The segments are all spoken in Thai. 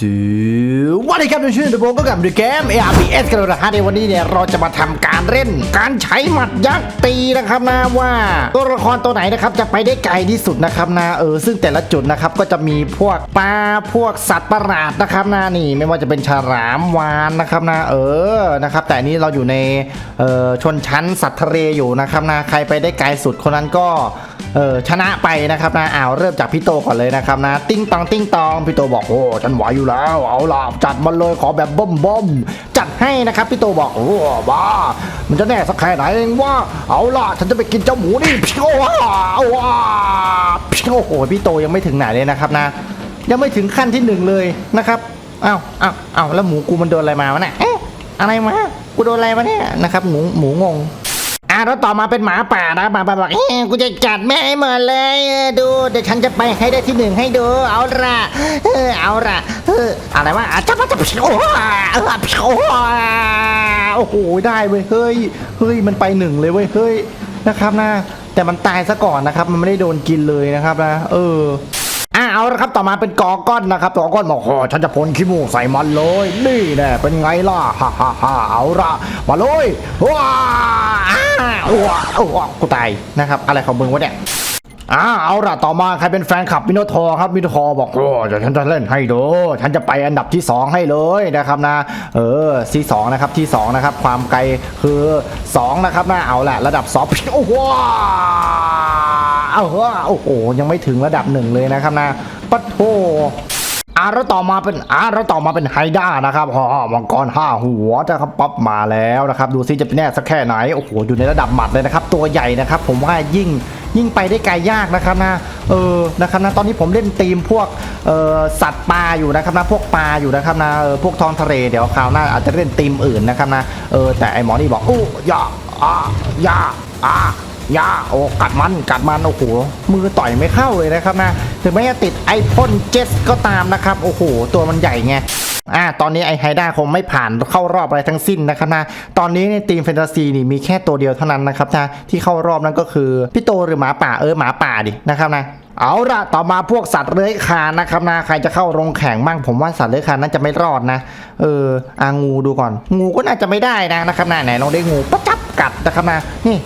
สวัสดีครับทุกท่านทุกคนก็กลับมาดูเกม ARPS กันแล้วนะฮะในวันนี้เนี่ยเราจะมาทำการเล่น การใช้หมัดยักษ์ตีนะครับนะว่า ตัวละครตัวไหนนะครับจะไปได้ไกลที่สุดนะครับนะเออซึ่งแต่ละจุดนะครับก็จะมีพวกปลาพวกสัตว์ประหลาดนะครับนะนี่ไม่ว่าจะเป็นฉลามวานนะครับนะเออนะครับแต่นี้เราอยู่ในเอ่อชนชั้นสัตว์ทะเลอยู่นะครับนะใครไปได้ไกลสุดคนนั้นก็ เออชนะไปนะครับนะอ้าวเริ่มจากพี่โตก่อนเลยนะครับนะ ติ้งตองติ้งตองพี่โตบอกโอ้ฉันไหวอยู่แล้ว เอาล่ะจัดมันเลยขอแบบบ้มบ้มจัดให้นะครับพี่โตบอกโอ้บ้ามันจะแน่สักแค่ไหนเองว่าเอาล่ะฉันจะไปกินเจ้าหมูนี่พิ้วว้าวว้าพิ้วโอ้โหพี่โตยังไม่ถึงไหนเลยนะครับนะ ยังไม่ถึงขั้นที่หนึ่งเลยนะครับอ้าวอ้าวอ้าวแล้วหมูกูมันโดนอะไรมาวะเนี่ยเอ๊ะอะไรมากูโดนอะไรมาเนี่ยนะครับหมูหมูงง อะแล้วต่อมาเป็นหมาป่านะหมาป่าบอกเอ้ยกูจะจัดแม่ให้หมดเลยเออดูเดี๋ยวฉันจะไปให้ได้ที่หนึ่งให้ดู เอาละเออเอาละเอออะไรวะอะจับจับโอ้โหเออโอ้โหโอ้โหได้เว้ยเฮ้ยเฮ้ยมันไปหนึ่งเลยเว้ยเฮ้ยนะครับนะแต่มันตายซะก่อนนะครับ มันไม่ได้โดนกินเลยนะครับนะเออ อะเอาละครับต่อมาเป็นกอก้อนนะครับกอก้อนบอกโอ้ฉันจะพ่นขี้มูกใส่มันเลย นี่แน่เป็นไงล่ะฮ่าฮ่าฮ่าเอาละมาเลยว้าอ้าว้าว้ากูตายนะครับ อะไรของมึงวะเนี่ยอ่าเอาละต่อมาใครเป็นแฟนคลับมิโนทอร์ครับมิโนทอร์บอกโอ้เดี๋ยวฉันจะเล่นให้ดูฉันจะไปอันดับที่ 2 ให้เลยนะครับนะ เออที่สองนะครับที่สองนะครับความไกลคือสองนะครับนะเอาละระดับสองโอ้โห อาเฮ้อโอ้โหยังไม่ถึงระดับหนึ่งเลยนะครับนะปัดโถอ่าแล้วต่อมาเป็นอาแล้วต่อมาเป็นไฮด้านะครับฮ่อมังกรห้าหัวนะครับป๊อปมาแล้วนะครับ ดูซิจะเป็นแน่สักแค่ไหน โอ้โห อยู่ในระดับหมัดเลยนะครับ ตัวใหญ่นะครับ ผมว่ายิ่งยิ่งไปได้ไกลยากนะครับนะ เออ นะครับนะ ตอนนี้ผมเล่นธีมพวก เอ่อ สัตว์ปลาอยู่นะครับนะ พวกปลาอยู่นะครับนะ เออ พวกท้องทะเล เดี๋ยวคราวหน้าอาจจะเล่นธีมอื่นนะครับนะ เออ แต่ไอหมอนี่บอกอู้ย่าอ่ายาอ่า ยาโอ้กัดมันกัดมันโอ้โหมือต่อยไม่เข้าเลยนะครับนะถึงแม้จะติดไอพ่นเจสก็ตามนะครับโอ้โหตัวมันใหญ่ไงอ่าตอนนี้ไอไฮด้าคงไม่ผ่านเข้ารอบอะไรทั้งสิ้นนะครับนะตอนนี้ในทีมแฟนตาซีนี่มีแค่ตัวเดียวเท่านั้นนะครับนะที่เข้ารอบนั้นก็คือพี่โตหรือหมาป่าเออหมาป่าดินะครับนะเอาละต่อมาพวกสัตว์เลื้อยคลานนะครับนะใครจะเข้าโรงแข่งบ้างผมว่าสัตว์เลื้อยคลานน่าจะไม่รอดนะ เอออางูดูก่อน งูก็น่าจะไม่ได้นะนะครับนะไหนลองได้งูปั๊บจับกัดนะครับนะนี่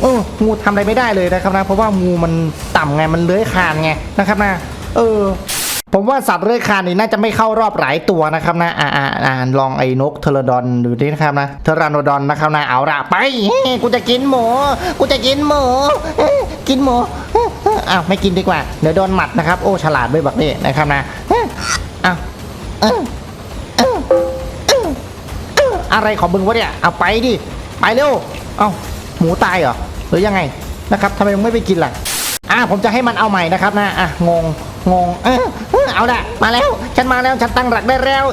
เอองูทำอะไรไม่ได้เลยนะครับนะเพราะว่างูมันต่ำไงมันเลื้อยคานไงนะครับนะเออ ผมว่าสัตว์เลื้อยคานนี่น่าจะไม่เข้ารอบหลายตัวนะครับนะอ่าอ่าอ่าลองไอ้นกเทอร์ดอนดูดินะครับนะเทอรานดอนนะครับนะเอาละไปกูจะกินหมูกูจะกินหมูกินหมูเอ้าวไม่กินดีกว่าเดี๋ยวโดนหมัดนะครับโอ้ฉลาดด้วยบักนี่นะครับนะเอ้าวออเออเออเอออะไรของมึงวะเนี่ยเอาไปดิไปเร็วเอ้า หมูตายเหรอหรือยังไงนะครับทำไมมึงไม่ไปกินล่ะอะผมจะให้มันเอาใหม่นะครับนะอะงงงงเออเอาละมาแล้ว ฉันมาแล้วฉันตั้งหลักได้แล้ว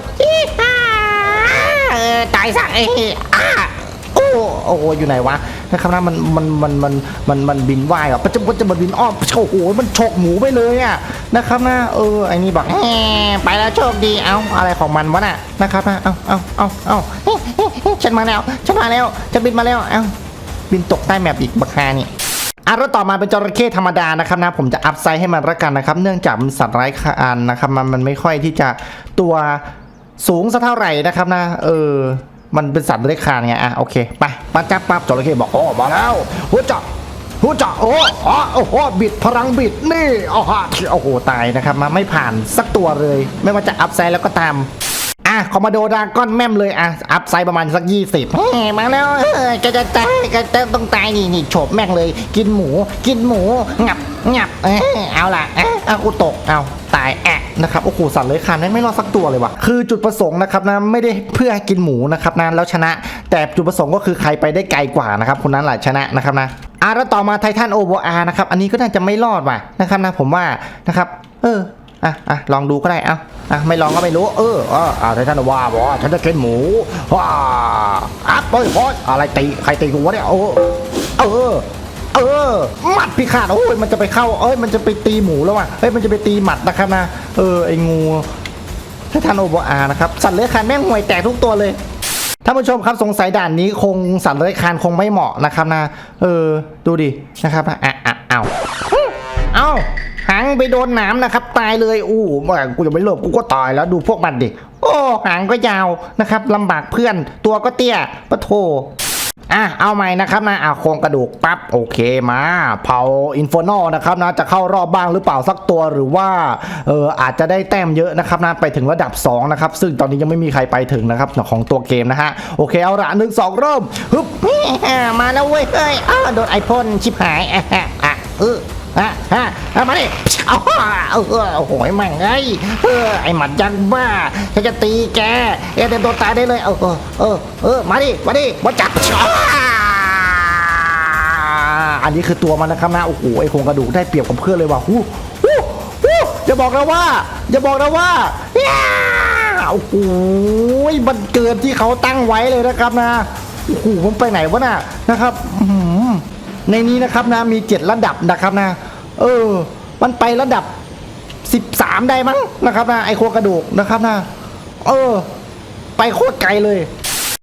ตายซะเอ้ยอะโอ้โอ้โหอยู่ไหนวะนะครับนะมันมันมันมันมันมันบินว่ายเหรอปัจจุบันจะมันบินอ้อมโอ้โหมันฉกหมูไปเลยอะนะครับนะเออไอ้นี่บอกแหมไปแล้วโชคดีเอ้าอะไรของมันวะน่ะนะครับนะเอ้าเอาเอาเอาเฮ้ยเฮ้ยเฮ้ยฉันมาแล้วฉันมาแล้วฉันบินมาแล้วเอ้า บินตกใต้แมปอีกบักฮานี่อะแล้วต่อมาเป็นจระเข้ธรรมดานะครับนะผมจะอัพไซด์ให้มันละกันนะครับ เนื่องจากมันสัตว์ร้ายคานนะครับมันมันไม่ค่อยที่จะตัวสูงสักเท่าไหร่นะครับนะ เออ มันเป็นสัตว์ไร้อยคานไงอะโอเคไปปั๊บจับปั๊บจระเข้บอกโอ้มาแล้วหัวจับหัวจับโอ้อ๋อโอ้โหบิดพลังบิดนี่อ๋อโอ้โหตายนะครับ มาไม่ผ่านสักตัวเลย ไม่ว่าจะอัพไซด์แล้วก็ตาม อะคอมมาโดดราก้อนแม่มเลยอะอัพไซประมาณสักยี่สิบมาแล้วเออแกจะตายแกจะต้องตายนี่นี่โฉบแม่งเลย กินหมู กินหมูงับงับเออเอาล่ะเอะเอากูตกเอาตายแอะนะครับโอ้โหสัตว์เลื้อยคลานแม่ไม่รอดสักตัวเลยว่ะคือจุดประสงค์นะครับนะไม่ได้เพื่อให้กินหมูนะครับนะแล้วชนะ แต่จุดประสงค์ก็คือใครไปได้ไกลกว่านะครับคนนั้นแหละชนะนะครับนะอะแล้วต่อมาไททันโอโบอาร์นะครับอันนี้ก็น่าจะไม่รอดว่ะนะครับนะผมว่านะครับเออ อะอะลองดูก็ได้เอ้าอะไม่ลองก็ไม่รู้ เอออะอะไททันว่าบอกว่าฉันจะกินหมูว้าอะเฮ้ยโอยอะไรตีใครตีกูวะเนี่ยโอ้เออเออหมัดพิฆาตโอ้ยมันจะไปเข้าเอ้ยมันจะไปตีหมูแล้วว่ะเอ้ยมันจะไปตีหมัดนะครับนะเออไอ้งูททันโอโบอานะครับสัตว์เลื้อยคลานแม่งห่วยแตกทุกตัวเลยท่านผู้ชมครับสงสัยด่านนี้คงสัตว์เลื้อยคลานคงไม่เหมาะนะครับนะเออดูดินะครับอะอะเอา เอ้าหางไปโดนหนามนะครับ ตายเลยอู้แม่งกูจะไม่เลิกกูก็ตายแล้วดูพวกมันดิโอ้หางก็ยาวนะครับลำบากเพื่อนตัวก็เตี้ยปะโถอะเอาใหม่นะครับนะอะโครงกระดูกปั๊บโอเคมาเผาอินฟ r น l นะครับนะจะเข้ารอบบ้างหรือเปล่าสักตัวหรือว่าเอออาจจะได้แต้มเยอะนะครับนะไปถึงระดับ2นะครับซึ่งตอนนี้ยังไม่มีใครไปถึงนะครับของตัวเกมนะฮะโอเคเอาละหนึ่งสองเริ่มฮึบมาแล้วเว้ยเฮ้ยอ้าวโดนไอพ่นชิบหายอะอะอะเออ ฮะฮะมาดิเอาเออโอ้โหแม่งไอ้เออไอหมัดยักษ์บ้าฉันจะตีแกเอเดนโดนตายได้เลยเออเออเออมาดิมาดิมาจับอันนี้คือตัวมันนะครับนะโอ้โหไอโครงกระดูกได้เปรียบกับเพื่อนเลยว่ะฮู้ฮู้ฮู้อย่าบอกนะว่า อย่าบอกนะว่าย่าโอ้โหมันเกินที่เขาตั้งไว้เลยนะครับนะโอ้โหมันไปไหนวะน่ะนะครับอื ในนี้นะครับนะมีเจ็ดระดับนะครับนะ เออ มันไประดับ13ได้มั้งนะครับนะไอโครงกระดูกนะครับนะ เออ ไปโคตรไกลเลย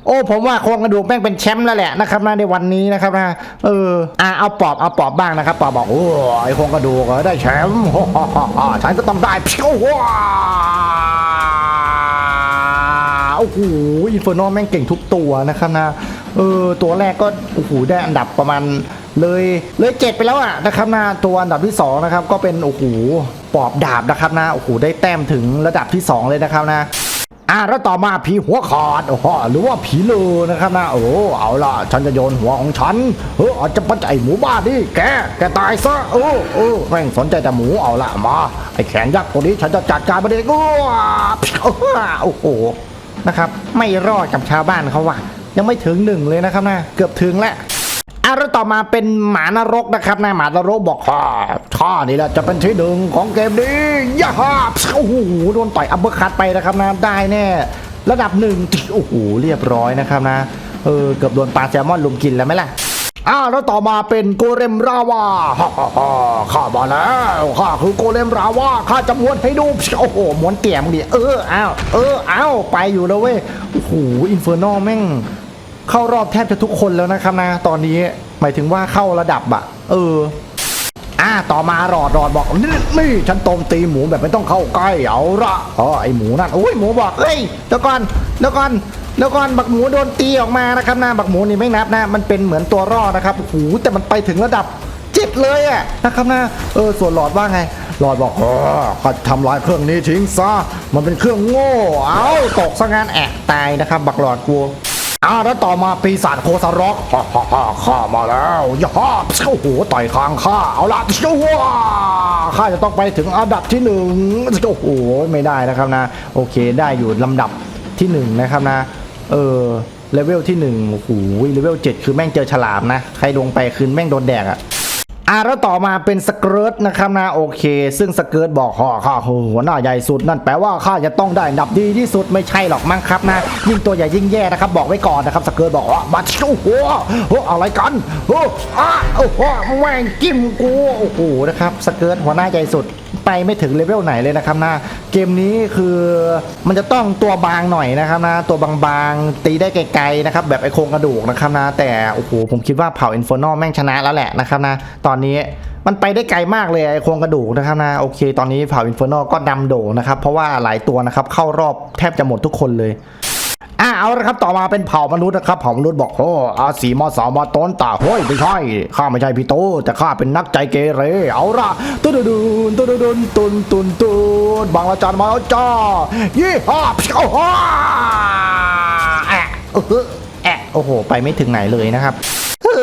โอ้ผมว่าโครงกระดูกแม่งเป็นแชมป์แล้วแหละนะครับนะในวันนี้นะครับนะเอออะเอาปอบเอาปอบบ้างนะครับปอบบอกโอ้ไอโครงกระดูกได้แชมป์ฉันก็ต้องได้พียวว้าโอ้โหอินเฟอร์นอแม่งเก่งทุกตัวนะครับนะเออตัวแรกก็โอ้โหได้อันดับประมาณ เลยเลยเจ็ดไปแล้วอะนะครับนะตัวอันดับที่สองนะครับก็เป็นโอ้โหปอบดาบนะครับนะโอ้โหได้แต้มถึงระดับที่สองเลยนะครับนะอะแล้วต่อมาผีหัวขาดโอ้โหหรือว่าผีเลอนะครับนะโอ้เอาล่ะฉันจะโยนหัวของฉันเอออาจจะปัจจัยหมูบ้าดิแกแกตายซะเออเออแม่งสนใจแต่หมูเอาละมาไอ้แขนยักษ์ตัวนี้ฉันจะจัดการมันเองอ้าโอ้โหนะครับ ไม่รอดกับชาวบ้านเขาว่ะยังไม่ถึงหนึ่งเลยนะครับนะเกือบถึงแล้ว อะแล้วต่อมาเป็นหมานรกนะครับนะหมานรกบอกข้าข้านี่แหละจะเป็นที่หนึ่งของเกมนี้ย่าฮ่าโอ้โหโดนต่อยอัปเปอร์คัตไปนะครับนะได้แน่ระดับหนึ่งโอ้โหเรียบร้อยนะครับนะเออเกือบโดนปลาแซลมอนลุมกินแล้วไหมล่ะอ้าวแล้วต่อมาเป็นโกเลมราวาฮ่าฮ่าฮ่าข้ามาแล้วข้าคือโกเลมราวาข้าจะม้วนให้ดูโอ้โหม้วนเตี่ยมดิเอออ้าวเอออ้าวไปอยู่แล้วเว้ยโอ้โหอินเฟอร์นอลแม่ง เข้ารอบแทบจะทุกคนแล้วนะครับนะตอนนี้หมายถึงว่าเข้าระดับอะเอออ่าต่อมารอดรอดบอกนี่นี่ฉันโตมตีหมูแบบไม่ต้องเข้าใกล้เอาละอ๋อไอหมูนั่นโอ้ยหมูบอกเอ้ยเดี๋ยวก่อนเดี๋ยวก่อนเดี๋ยวก่อนบักหมูโดนตีออกมานะครับนะบักหมูนี่ไม่นับนะ มันเป็นเหมือนตัวรอดนะครับโอ้โหแต่มันไปถึงระดับเจ็ดเลยอะนะครับนะเออส่วนหลอดว่าไงหลอดบอกเออข้าทำลายเครื่องนี้ทิ้งซะมันเป็นเครื่องโง่เอาตกซะงานแอะตายนะครับ บักหลอดกู อ่าแล้วต่อมาปีศาจโคซารอกฮ่าฮ่าฮ่าข้ามาแล้วย่าฮ่าโอ้โหต่อยคางข้าเอาละโอ้โหข้าจะต้องไปถึงอันดับที่หนึ่งโอ้โหไม่ได้นะครับนะ โอเคได้อยู่ลำดับที่หนึ่งนะครับนะ เออเลเวลที่หนึ่งโอ้โหเลเวลเจ็ดคือแม่งเจอฉลามนะ ใครลงไปคือแม่งโดนแดกอะ อ่าแล้วต่อมาเป็นสเกิร์ตนะครับนะโอเค ซึ่งสเกิร์ตบอกห่อข้าคือหัวหน้าใหญ่สุดนั่นแปลว่าข้าจะต้องได้ดับดีที่สุดไม่ใช่หรอกมั้งครับนะยิ่งตัวใหญ่ยิ่งแย่นะครับบอกไว้ก่อนนะครับสเกิร์ตบอกว่าบัตโอ้โหโอ้อะไรกันโอ้อ้าโอ้โหแม่งกิ้มกูโอ้โหนะครับสเกิร์ตหัวหน้าใหญ่สุด ไปไม่ถึงเลเวลไหนเลยนะครับนะเกมนี้คือมันจะต้องตัวบางหน่อยนะครับนะตัวบางๆตีได้ไกลๆนะครับแบบไอโครงกระดูกนะครับนะแต่โอ้โหผมคิดว่าเผ่าอินฟ r นอแม่งชนะแล้วแหละนะครับนะตอนนี้มันไปได้ไกลมากเลยไอโครงกระดูกนะครับนะโอเค ตอนนี้เผ่าอินฟ r นอก็นำโดนะครับเพราะว่าหลายตัวนะครับเข้ารอบแทบจะหมดทุกคนเลย อ่าเอาละครับต่อมาเป็นเผ่ามนุษย์นะครับเผ่ามนุษย์บอกโอ้อาสีมอสาวมาต้นตาเฮ้ยไม่ใช่ข้าไม่ใช่พี่โตแต่ข้าเป็นนักใจเกเรเอาละตุนตุนตุนตุนตุนตุนตุนบางละจันมาแล้วจ้ายี่ห้าโอ้โหแอะเออแอะโอ้โหไปไม่ถึงไหนเลยนะครับ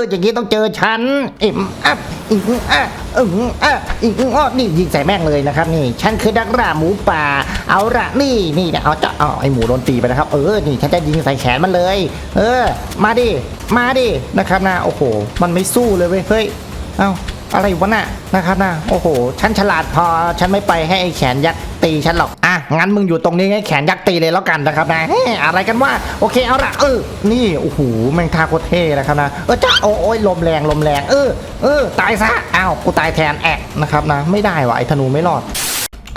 ออย่างนี้ต้องเจอฉันอิมอัพอิมอะอึงอะอิงอ้อนี่ยิงใส่แม่งเลยนะครับ นี่ ฉันคือนักล่าหมูป่า เอาละนี่นี่นะเอาจะเอาไอหมูโดนตีไปนะครับ เออนี่ฉันจะยิงใส่แขนมันเลย เออ มาดิมาดินะครับนะโอ้โห มันไม่สู้เลยเว้ยเฮ้ยเอ้าอะไรวะน่ะนะครับนะโอ้โห ฉันฉลาดพอฉันไม่ไปให้ไอแขนยักษ์ตีฉันหรอก อะงั้นมึงอยู่ตรงนี้ให้แขนยักษ์ตีเลยแล้วกันนะครับนะเฮ้ยอะไรกันว่าโอเคเอาละเออนี่โอ้โหแมงท่าโคตเท่นะครับนะเออจ้าโอ้ยลมแรงลมแรงเออเออตายซะอ้าวกูตายแทนแอะนะครับนะ ไม่ได้วะไอ้ธนูไม่รอด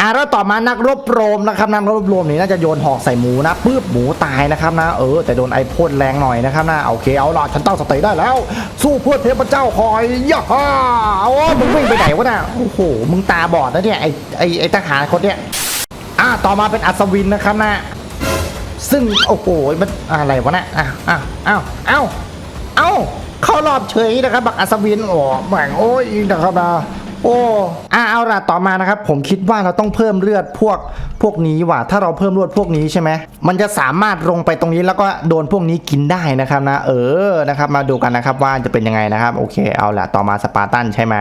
อะแล้วต่อมานักรบโรมนะครับนักรบโรมนี่น่าจะโยนหอกใส่หมูนะปื๊บหมูตายนะครับนะเออแต่โดนไอพ่นแรงหน่อยนะครับนะโอเคเอาล่ะฉันตั้งสติได้แล้ว สู้เพื่อเทพเจ้าคอยย่าฮ่าโอ้มึงวิ่งไปไหนวะน่ะโอ้โหมึงตาบอดนะเนี่ยไอไอไอทหารคนเนี้ย ต่อมาเป็นอัศวินนะครับนะ ซึ่งโอ้โหมันอะไรวะนะอะอ้าวอ้าวอ้าเอ้าเข้ารอบเฉยนะครับ บักอัศวินโอ้แม่งโอ้ยนะครับนะ โอ้อะเอาล่ะต่อมานะครับ ผมคิดว่าเราต้องเพิ่มเลือดพวกพวกนี้ว่ะถ้าเราเพิ่มเลือดพวกนี้ใช่ไหมมันจะสามารถลงไปตรงนี้แล้วก็โดนพวกนี้กินได้นะครับนะ เออนะครับ มาดูกันนะครับว่าจะเป็นยังไงนะครับ โอเค เอาล่ะต่อมาสปาร์ตันใช่ไหม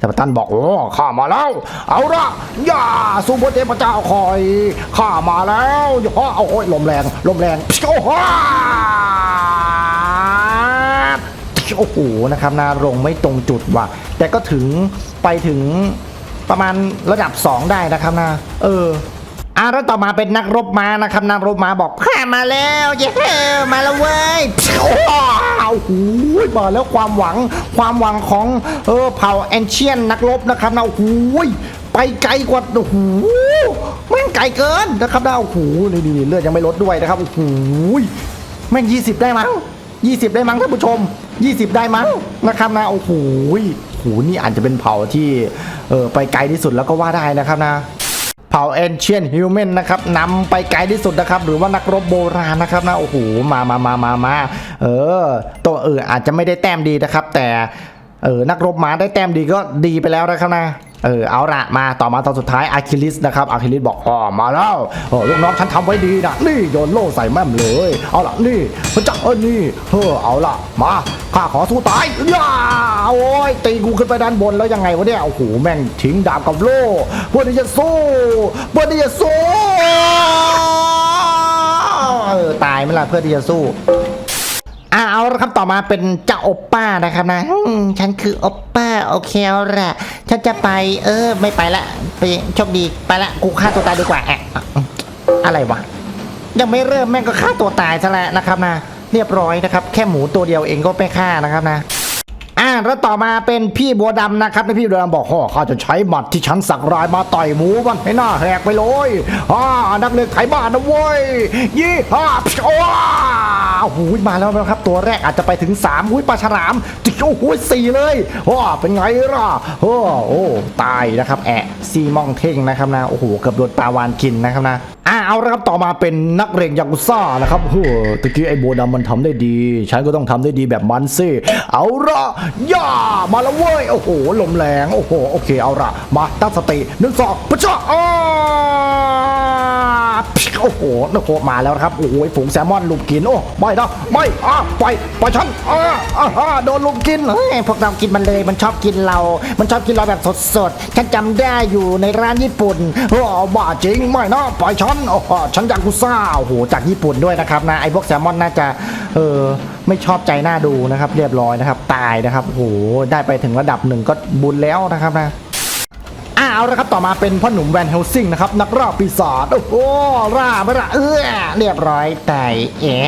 สปาร์ตันบอกโอ้ข้ามาแล้วเอาละอย่าสู้พระเทพเจ้าคอยข้ามาแล้วอย่าเอาโอ้ยลมแรงลมแรงโอ้ โอ้โหนะครับนาลงไม่ตรงจุดว่ะ แต่ก็ถึงไปถึงประมาณระดับ 2 ได้นะครับนะ เอออะแล้วต่อมาเป็นนักรบม้านะครับ นักรบม้าบอกข้ามาแล้วเย้มาแล้วเว้ยโอ้โหมาแล้วความหวังความหวังของเออเผ่าแอนเชียนนักรบนะครับนะโอ้โหไปไกลกว่าโอ้โหแม่งไกลเกินนะครับนะโอ้โหนี่เลือดยังไม่ลดด้วยนะครับโอ้โหแม่ง20ได้มั้ง 20 ได้มั้งท่านผู้ชม 20 ได้มั้งนะครับนะโอ้โหโหนี่อาจจะเป็นเผ่าที่เออไปไกลที่สุดแล้วก็ว่าได้นะครับนะเผ่าเอนเชียนฮิวแมนนะครับนำไปไกลที่สุดนะครับ หรือว่านักรบโบราณนะครับนะโอ้โหมามามามามาเออตัวเอออาจจะไม่ได้แต้มดีนะครับ แต่ เออนักรบม้าได้แต้มดีก็ดีไปแล้วนะครับนะเออเอาละมาต่อมาตอนสุดท้ายอะคิลิสนะครับอะคิลิสบอกอ๋อมาแล้วเออลูกน้องฉันทำไว้ดีนะนี่โยนโล่ใส่แม่มเลย เอาละนี่พระเจ้าเออนี่เฮ้อเอาละมาข้าขอสู้ตายย่าโอ้ยตีกูขึ้นไปด้านบนแล้วยังไงวะเนี่ยโอ้โหแม่งทิ้งดาบกับโล่เพื่อที่จะสู้เพื่อที่จะสู้เออตายไหมล่ะเพื่อที่จะสู้ อ่าเอาครับต่อมาเป็นเจ้าโอปป้านะครับนะฉันคือโอปป้าโอเคเอาละฉันจะไป เออ ไม่ไปละไปโชคดีไปละกูฆ่าตัวตายดีกว่าแอะอะไรวะยังไม่เริ่มแม่งก็ฆ่าตัวตายซะแล้วนะครับนะเรียบร้อยนะครับ แค่หมูตัวเดียวเองก็ไม่ฆ่านะครับนะอ่าแล้วต่อมาเป็นพี่บัวดำนะครับพี่บัวดำบอกฮ่อข้าจะใช้หมัดที่ฉันสักรายมาต่อยหมูมันให้หน้าแหกไปเลยอ่านักเรียนไถบ้านนะเว้ยยี่ห้าโอ้โหมาแล้วนะครับ ตัวแรกอาจจะไปถึง3หุ้ยปลาฉลามจิโอ้โหสี่เลยว้าเป็นไงล่ะโอ้โอ้ตายนะครับแอะซีมองเท่งนะครับนะโอ้โหเกือบโดนปลาวานกินนะครับนะอ่าเอาละครับต่อมาเป็นนักเรียนยากุซ่านะครับโอ้ตะกี้ไอ้โบดำมันทำได้ดี ฉันก็ต้องทำได้ดีแบบมันสิเอาละย่ามาแล้วเว้ยโอ้โหลมแรงโอ้โหโอเคเอาละมาตั้งสตินึ่งสองปะจ้าอ้า โอ้โหโอ้โหมาแล้วครับโอ้โหฝูงแซลมอนลุมกินโอ้ไม่นะไม่อะปล่อยปล่อยฉันอ่าอ่าอ่าโดนลุมกินเฮ้ยพวกเรากินมันเลยมันชอบกินเรา มันชอบกินเราแบบสดๆฉันจำได้อยู่ในร้านญี่ปุ่นโอ้บ้าจริงไม่นะปล่อยฉันโอ้โหฉันยากุซ่าโอ้โหจากญี่ปุ่นด้วยนะครับนะไอ้พวกแซลมอนน่าจะเออไม่ชอบใจหน้าดูนะครับ เรียบร้อยนะครับ ตายนะครับโอ้โหได้ไปถึงระดับหนึ่งก็บุญแล้วนะครับนะ เอาละครับต่อมาเป็นพ่อหนุ่มแวนเฮลซิงนะครับนักล่าปีศาจโอ้โหร่าไม่ร่าเออเรียบร้อยแต่เอ๊ะ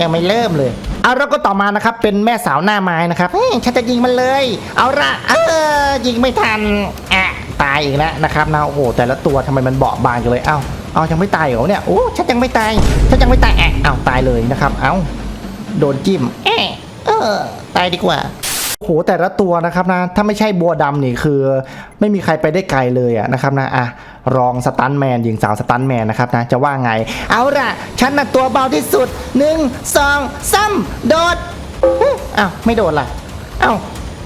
ยังไม่เริ่มเลยเอาแล้วก็ต่อมานะครับเป็นแม่สาวหน้าไม้นะครับเฮ้ฉันจะยิงมันเลย เอาละเออยิงไม่ทันอะตายอีกแล้วนะครับนะโอ้โหแต่ละตัวทำไมมันเบาบางจังเลยเอ้าเอายังไม่ตายเหรอเนี่ยโอ้ฉันยังไม่ตายฉันยังไม่ตายแอะเอาตายเลยนะครับ เอ้าโดนจิ้มแอะเออตายดีกว่า โอ้โหแต่ละตัวนะครับนะถ้าไม่ใช่บัวดำนี่คือ ไม่มีใครไปได้ไกลเลยอะนะครับนะอะรองสตันแมนหญิงสาวสตันแมนนะครับนะจะว่าไง เอาล่ะ ฉันน่ะตัวเบาที่สุดหนึ่งสองสามโดดอ้าวไม่โดดล่ะเอ้า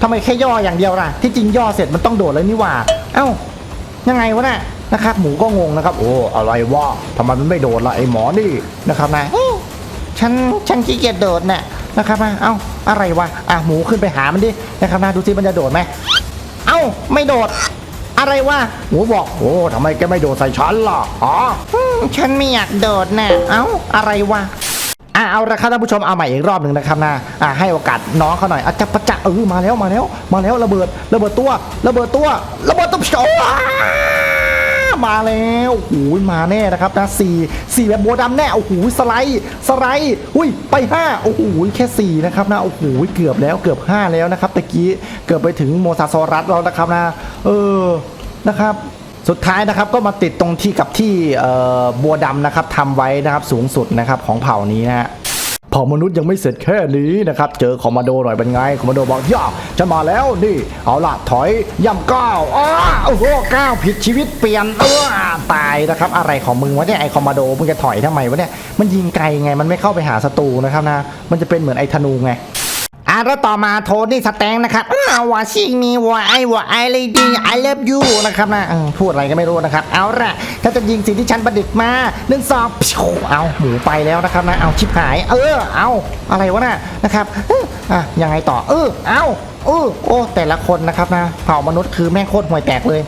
ทำไมแค่ย่ออย่างเดียวล่ะ ที่จริงย่อเสร็จมันต้องโดดเลยนี่หว่า เอ้ายังไงวะน่ะนะครับ หมูก็งงนะครับ โอ้อะไรวะทำไมมันไม่โดดล่ะไอหมอนี่นะครับนะเอ๊ะฉันฉันขี้เกียจโดดน่ะ นะครับนะเอ้าอะไรวะอะหมูขึ้นไปหามันดินะครับนะดูสิมันจะโดดไหมเอ้าไม่โดด อะไรวะหมูบอกโอ้ทำไมแกไม่โดดใส่ฉันล่ะอ๋ออืมฉันไม่อยากโดดน่ะเอ้าอะไรวะอะเอาละครับท่านผู้ชมเอาใหม่อีกรอบหนึ่งนะครับนะอะให้โอกาสน้องเขาหน่อยอะจะประจักษ์เออมาแล้วมาแล้ว มาแล้วระเบิดระเบิดตัว ระเบิดตัว ระเบิดตัวโอ้ มาแล้วโอ้โหมาแน่นะครับนะสี่สี่แบบโบวดำแน่โอ้โหสไลด์สไลด์อุ้ยไปห้าโอ้โหแค่สี่นะครับนะโอ้โหเกือบแล้วเกือบห้าแล้วนะครับตะกี้เกือบไปถึงโมซาซอรัสแล้วนะครับนะเออนะครับสุดท้ายนะครับก็มาติดตรงที่กับที่เอ่อบัวดำนะครับทำไว้นะครับสูงสุดนะครับของเผ่านี้นะฮะ เผ่ามนุษย์ยังไม่เสร็จแค่นี้นะครับ เจอคอมมานโดหน่อยเป็นไง คอมมานโดบอกย่าฉันมาแล้วนี่ เอาละถอยย่ำก้าวอ้าโอ้โหก้าวผิดชีวิตเปลี่ยนเออตายนะครับ อะไรของมึงวะเนี่ยไอคอมมานโดมึงจะถอยทำไมวะเนี่ยมันยิงไกลไงมันไม่เข้าไปหาศัตรูนะครับนะมันจะเป็นเหมือนไอธนูไง อะแล้วต่อมาโทนี่สแตงนะครับอ้าวว่าชิมีว่าไอว่าไอเลยดี I love you นะครับนะพูดอะไรก็ไม่รู้นะครับ เอาละถ้าจะยิงสิ่งที่ฉันประดิษฐ์มาหนึ่งสองพิวเอาหมูไปแล้วนะครับนะ เอาชิบหาย เออ เอาอะไรวะน่ะนะครับอะยังไงต่อ เออ เอาเออโอ้แต่ละคนนะครับนะเผ่ามนุษย์คือแม่งโคตรห่วยแตกเลย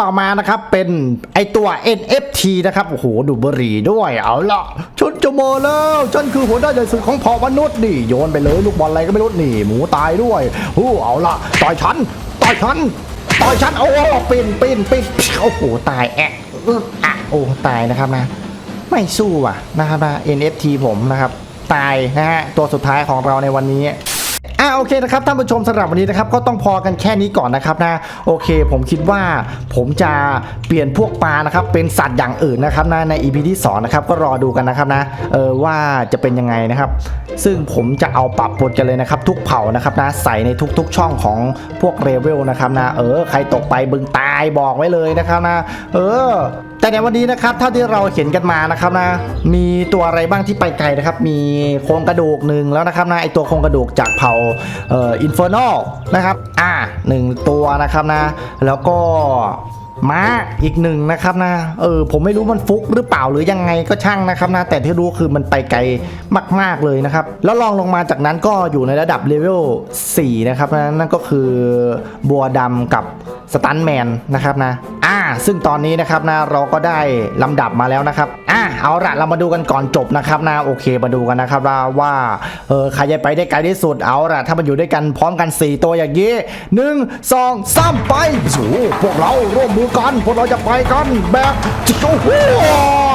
ต่อมานะครับเป็นไอตัว NFT นะครับโอ้โหดูบุหรี่ด้วยเอาละฉันจะมาแล้วฉันคือหัวหน้าใหญ่สุดของเผ่ามนุษย์นี่โยนไปเลยลูกบอลอะไรก็ไม่รู้นี่หมูตายด้วยฮู้เอาละต่อยฉันต่อยฉันต่อยฉันโอ้ปินปินปินโอ้โหตายแอะอึ๊กอะโอ้ตายนะครับนะ ไม่สู้อะนะครับนะ NFT ผมนะครับ ตายนะฮะตัวสุดท้ายของเราในวันนี้ อ่าโอเคนะครับท่านผู้ชมสำหรับวันนี้นะครับก็ต้องพอกันแค่นี้ก่อนนะครับนะโอเค ผมคิดว่าผมจะเปลี่ยนพวกปลานะครับเป็นสัตว์อย่างอื่นนะครับนะใน EP ที่2นะครับก็รอดูกันนะครับนะเออว่าจะเป็นยังไงนะครับ ซึ่งผมจะเอาปรับปนกันเลยนะครับ ทุกเผ่านะครับนะใส่ในทุกๆช่องของพวกเลเวลนะครับนะเออใครตกไปบึงตายบอกไว้เลยนะครับนะเออ แต่ในวันนี้นะครับเท่าที่เราเห็นกันมานะครับนะ มีตัวอะไรบ้างที่ไปไกลนะครับ มีโครงกระดูกหนึ่งแล้วนะครับนะไอตัวโครงกระดูกจากเผ่าเอ่ออินเฟอร์นอลนะครับอ่าหนึ่งตัวนะครับนะ แล้วก็ม้าอีกหนึ่งนะครับนะเออผมไม่รู้มันฟุกหรือเปล่าหรือยังไงก็ช่างนะครับนะแต่ที่รู้คือมันไปไกลมาก ๆเลยนะครับ แล้วลองลงมาจากนั้นก็อยู่ในระดับเลเวล4นะครับนะนั่นก็คือบัวดำกับสตันแมนนะครับนะ อ่า ซึ่งตอนนี้นะครับนะเราก็ได้ลำดับมาแล้วนะครับอ่าเอาละเรามาดูกันก่อนจบนะครับนะโอเคมาดูกันนะครับว่าว่าเออใครจะไปได้ไกลที่สุดเอาละถ้ามันอยู่ด้วยกันพร้อมกัน 4 ตัวอย่างนี้หนึ่งสองสามไปโอ้โหพวกเราร่วมมือกันพวกเราจะไปกันแบบโอ้โห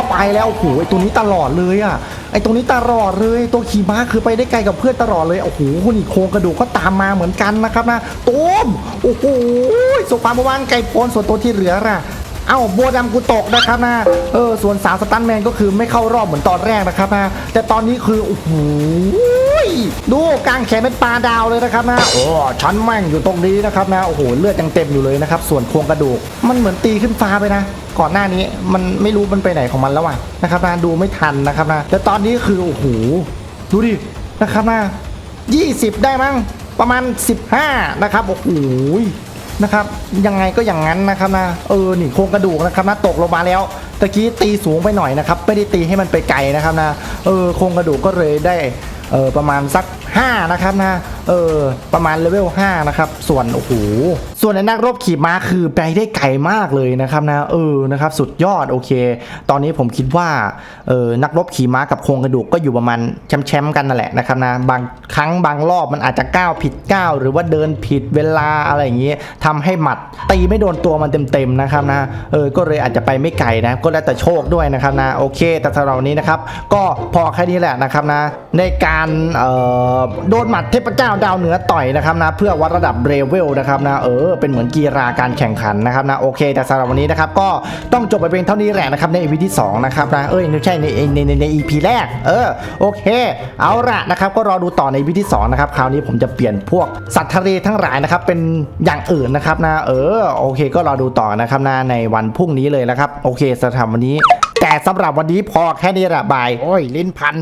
ไปแล้วโอ้โหไอตัวนี้ตลอดเลยอะไอตัวนี้ตลอดเลยตัวขี่ม้าคือไปได้ไกลกับเพื่อนตลอดเลยโอ้โหคนอีกโครงกระดูกก็ตามมาเหมือนกันนะครับนะตูมโอ้โหสุภาพมาวางไก่โพนส่วนตัวที่เหลือล่ะเอ้าบัวดำกูตกนะครับนะเออส่วนสาวสตันแมนก็คือไม่เข้ารอบเหมือนตอนแรกนะครับนะแต่ตอนนี้คือโอ้โหดูกลางแขนเป็นปลาดาวเลยนะครับนะโอ้ชั้นแม่งอยู่ตรงนี้นะครับนะโอ้โหเลือดยังเต็มอยู่เลยนะครับส่วนโครงกระดูกมันเหมือนตีขึ้นฟ้าไปนะก่อนหน้านี้มันไม่รู้มันไปไหนของมันแล้วอะนะครับนะดูไม่ทันนะครับนะแต่ตอนนี้คือโอ้โหดูดินะครับนะ20 ได้มั้งประมาณ 15 นะครับโอ้โห นะครับยังไงก็อย่างนั้นนะครับนะเออนี่โครงกระดูกนะครับนะตกลงมาแล้วตะกี้ตีสูงไปหน่อยนะครับไม่ได้ตีให้มันไปไกลนะครับนะเออโครงกระดูกก็เลยได้เออประมาณสัก5 นะครับนะเออประมาณเลเวล5นะครับส่วนโอ้โหส่วนในนักรบขี่ม้าคือไปได้ไกลมากเลยนะครับนะเออนะครับสุดยอดโอเค ตอนนี้ผมคิดว่าเออนักรบขี่ม้ากับโครงกระดูกก็อยู่ประมาณแชมป์ๆกันนั่นแหละนะครับนะบางครั้งบางรอบมันอาจจะก้าวผิดก้าวหรือว่าเดินผิดเวลาอะไรอย่างเงี้ยทำให้หมัดตีไม่โดนตัวมันเต็มๆนะครับนะเออก็เลยอาจจะไปไม่ไกลนะก็แล้วแต่โชคด้วยนะครับนะโอเคแต่สำหรับนนี้นะครับก็พอแค่นี้แหละนะครับนะในการเอ่อโดนหมัดเทพเจ้าดาวเหนือต่อยนะครับนะเพื่อวัดระดับเลเวลนะครับนะเออเป็นเหมือนกีฬาการแข่งขันนะครับนะโอเค แต่สำหรับวันนี้นะครับก็ต้องจบไปเพียงเท่านี้แหละนะครับใน EP ที่สองนะครับนะเอ้ยไม่ใช่ในในในใน EP แรกเออโอเค เอาละนะครับก็รอดูต่อใน EP ที่สองนะครับคราวนี้ผมจะเปลี่ยนพวกสัตว์ทะเลทั้งหลายนะครับเป็นอย่างอื่นนะครับนะเออโอเค ก็รอดูต่อนะครับนะในวันพรุ่งนี้เลยนะครับโอเคสำหรับวันนี้ แต่สำหรับวันนี้พอแค่นี้แหละบายโอ้ยลิ้นพัน